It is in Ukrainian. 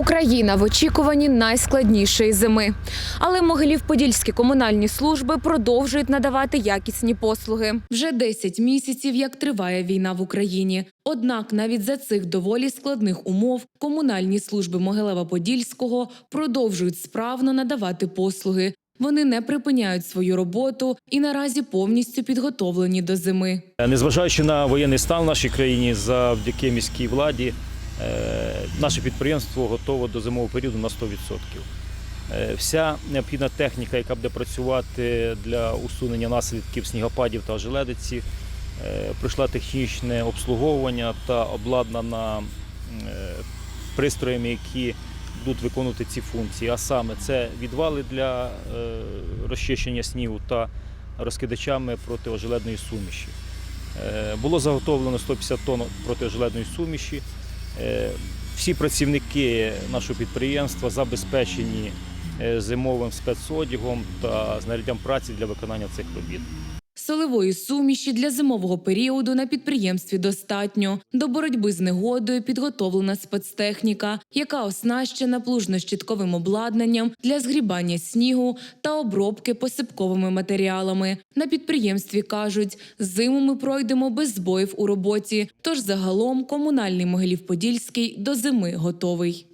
Україна в очікуванні найскладнішої зими. Але Могилів-Подільські комунальні служби продовжують надавати якісні послуги. Вже 10 місяців, як триває війна в Україні. Однак навіть за цих доволі складних умов комунальні служби Могилева-Подільського продовжують справно надавати послуги. Вони не припиняють свою роботу і наразі повністю підготовлені до зими. Незважаючи на воєнний стан в нашій країні, завдяки міській владі, наше підприємство готово до зимового періоду на 100%. Е, Вся необхідна техніка, яка буде працювати для усунення наслідків снігопадів та ожеледиці, е, пройшла технічне обслуговування та обладнана е, пристроями, які будуть виконувати ці функції. А саме це відвали для е, розчищення снігу та розкидачами протиожеледної суміші. Е, Було заготовлено 150 тонн протиожеледної суміші. Е, Всі працівники нашого підприємства забезпечені е, зимовим спецодягом та знаряддям праці для виконання цих робіт. Солевої суміші для зимового періоду на підприємстві достатньо. До боротьби з негодою підготовлена спецтехніка, яка оснащена плужно-щітковим обладнанням для згрібання снігу та обробки посипковими матеріалами. На підприємстві кажуть, зиму ми пройдемо без збоїв у роботі. Тож загалом комунальний Могилів-Подільський до зими готовий.